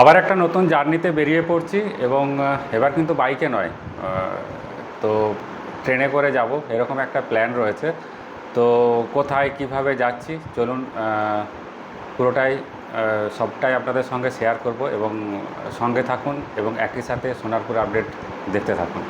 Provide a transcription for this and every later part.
আবার একটা নতুন জার্নিতে বেরিয়ে পড়ছি এবং এবার কিন্তু বাইকে নয়। তো ট্রেনে করে যাব, এরকম একটা প্ল্যান রয়েছে। তো কোথায়, কীভাবে যাচ্ছি, চলুন পুরোটাই সবটাই আপনাদের সঙ্গে শেয়ার করব এবং সঙ্গে থাকুন এবং একই সাথে সোনারপুর আপডেট দেখতে থাকুন।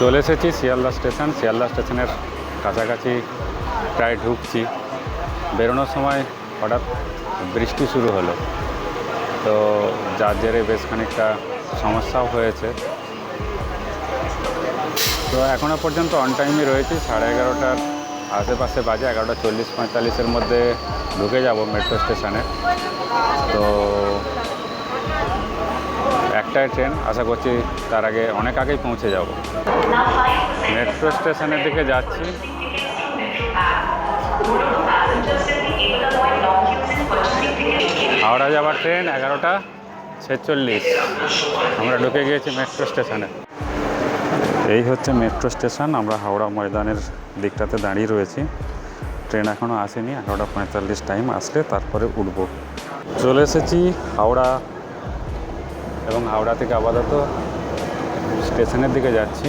চলে এসেছি শিয়ালদা স্টেশন। শিয়ালদা স্টেশনের কাছাকাছি প্রায় ঢুকছি। বেরোনোর সময় হঠাৎ বৃষ্টি শুরু হলো। তো যার জেরে বেশ খানিকটা সমস্যাও হয়েছে। তো এখনও পর্যন্ত অন টাইমই রয়েছি। সাড়ে এগারোটার আশেপাশে বাজে এগারোটা চল্লিশ পঁয়তাল্লিশের মধ্যে ঢুকে যাব মেট্রো স্টেশনে তো একটাই ট্রেন, আশা করছি তার আগে অনেক আগেই পৌঁছে যাব। মেট্রো স্টেশনের দিকে যাচ্ছি। হাওড়া যাওয়ার ট্রেন এগারোটা ছেচল্লিশ। আমরা ঢুকে গিয়েছি মেট্রো স্টেশনে। এই হচ্ছে মেট্রো স্টেশন। আমরা হাওড়া ময়দানের দিকটাতে দাঁড়িয়ে রয়েছি। ট্রেন এখনও আসেনি, এগারোটা পঁয়তাল্লিশ টাইম। আসলে তারপরে উঠবো। চলে এসেছি হাওড়া এবং হাওড়া থেকে আপাতত স্টেশনের দিকে যাচ্ছি।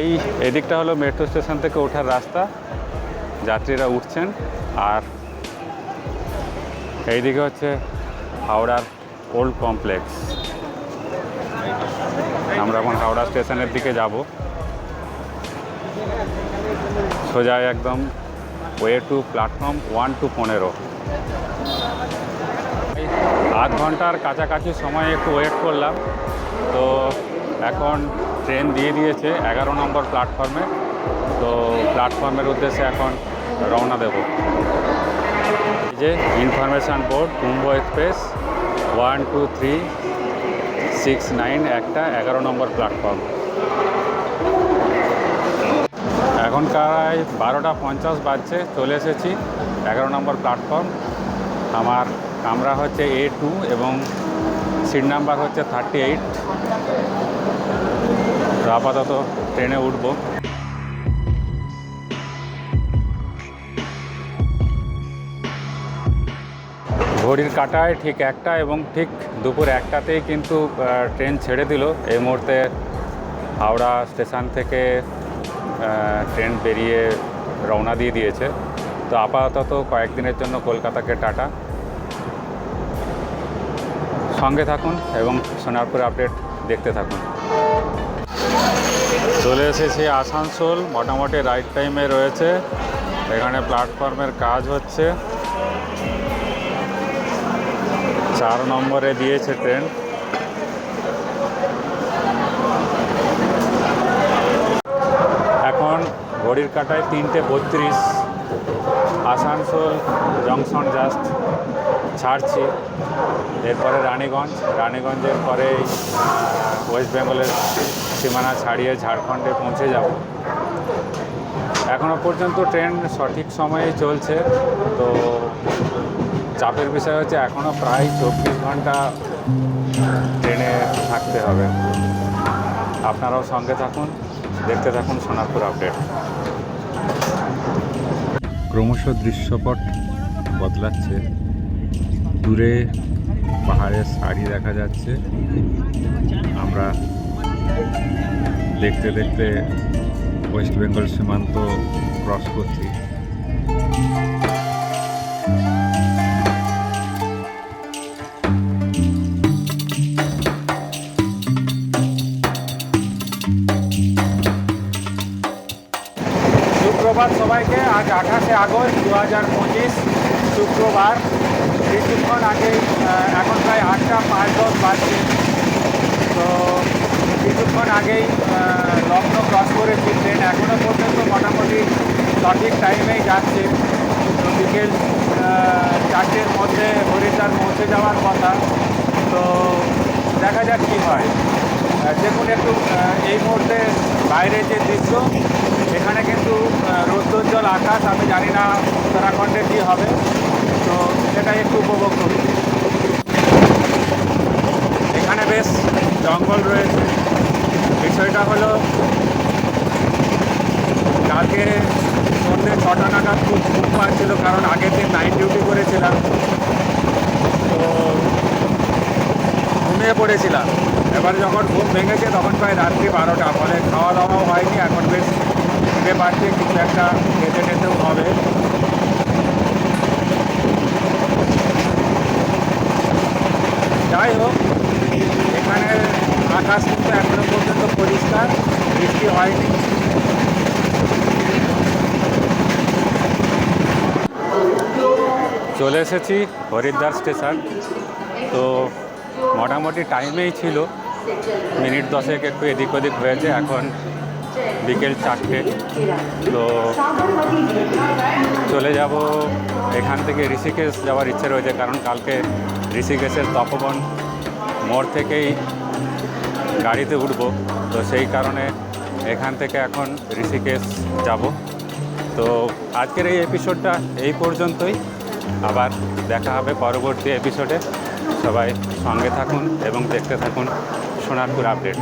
এই এদিকটা হলো মেট্রো স্টেশন থেকে ওঠার রাস্তা। যাত্রীরা উঠছেন আর এইদিকে হচ্ছে হাওড়ার ওল্ড কমপ্লেক্স। আমরা এখন হাওড়া স্টেশনের দিকে যাব। সোজা একদম way to platform one two পনেরো। আধ ঘণ্টার কাছাকাছি সময় একটু ওয়েট করলাম। তো এখন ট্রেন দিয়ে দিয়েছে এগারো নম্বর প্ল্যাটফর্মে তো প্ল্যাটফর্মের উদ্দেশ্যে এখন রওনা দেব। যে information board Kumbh express one two three six nine একটা, এগারো নম্বর প্ল্যাটফর্ম এখনকার বারোটা পঞ্চাশ বাজছে, চলে এসেছি এগারো নম্বর প্ল্যাটফর্ম আমার কামরা হচ্ছে এ টু এবং সিট নাম্বার হচ্ছে থার্টি এইট তো আপাতত ট্রেনে উঠব। ঘড়ির কাটায় ঠিক একটা এবং ঠিক দুপুর একটাতেই কিন্তু ট্রেন ছেড়ে দিল। এই মুহূর্তে হাওড়া স্টেশন থেকে ট্রেন বেরিয়ে রওনা দিয়ে দিয়েছে। তো আপাতত কয়েকদিনের জন্য কলকাতাকে টাটা। সঙ্গে থাকুন এবং সোনারপুর আপডেট দেখতে থাকুন। চলে এসেছি আসানসোল, মোটামুটি রাইট টাইমে রয়েছে। এখানে প্ল্যাটফর্মের কাজ হচ্ছে। চার নম্বরে দিয়েছে ট্রেন এখন ঘড়ির কাটায় তিনটে বত্রিশ। আসানসোল জংশন জাস্ট ছাড়ছি। এরপরে রানীগঞ্জ রানীগঞ্জের পরে ওয়েস্ট বেঙ্গলের সীমানা ছাড়িয়ে ঝাড়খণ্ডে পৌঁছে যাব। এখনও পর্যন্ত ট্রেন সঠিক সময়ে চলছে। তো চাপের বিষয় হচ্ছে এখনও প্রায় চব্বিশ ঘণ্টা ট্রেনে থাকতে হবে। আপনারাও সঙ্গে থাকুন। দেখতে থাকুন সোনারপুর আপডেট। ক্রমশ দৃশ্যপট বদলাচ্ছে। দূরে পাহাড়ের শাড়ি দেখা যাচ্ছে। আমরা দেখতে দেখতে ওয়েস্ট বেঙ্গল সীমান্ত ক্রস করছি। সুপ্রভাত সবাইকে। আজ আঠাশে আগস্ট দু হাজার পঁচিশ, শুক্রবার। কিছুক্ষণ আগে এখন প্রায় আটটা পাঁচ দশ বাজছে। তো কিছুক্ষণ আগেই লগ্ন ক্রস করেছি। ট্রেন এখনও পর্যন্ত মোটামুটি সঠিক টাইমেই যাচ্ছে। তো বিকেল চারটের মধ্যে হরিদ্বার পৌঁছে যাওয়ার কথা। তো দেখা যাক কী হয়। দেখুন একটু এই মুহূর্তে বাইরে যে দৃশ্য এখানে কিন্তু রৌদ্রোজ্জ্বল আকাশ, আমি জানি না উত্তরাখণ্ডে কী হবে, তো সেটা একটু উপভোগ করি। এখানে বেশ জঙ্গল রয়েছে। বিষয়টা হলো, কালকে সন্ধ্যে ছটা নাগাদ খুব ঘুম পাচ্ছিল, কারণ আগের দিন নাইট ডিউটি করেছিলাম। তো ঘুমিয়ে পড়েছিলাম। এবার যখন ঘুম ভেঙেছে, তখন প্রায় রাত্রি বারোটা। ফলে খাওয়া দাওয়াও হয়নি, এখন বেশ খিদে পাচ্ছে, কিছু একটা খেতে খেতেও হবে। যাই হোক, এখানে আকাশ কিন্তু এখনও পর্যন্ত পরিষ্কার, বৃষ্টি হয়নি। চলে এসেছি হরিদ্বার স্টেশন। তো মোটামুটি টাইমেই ছিল। মিনিট দশেক একটু এদিক ওদিক হয়েছে, এখন বিকেল চারটে। তো চলে যাব এখান থেকে ঋষিকেশ যাওয়ার ইচ্ছে রয়েছে, কারণ কালকে ঋষিকেশের তপবন মোড় থেকেই গাড়িতে উঠবো। তো সেই কারণে এখান থেকে এখন ঋষিকেশ যাব। তো আজকের এই এপিসোডটা এই পর্যন্তই। আবার দেখা হবে পরবর্তী এপিসোডে। সবাই সঙ্গে থাকুন এবং দেখতে থাকুন। সোনারপুর আপডেট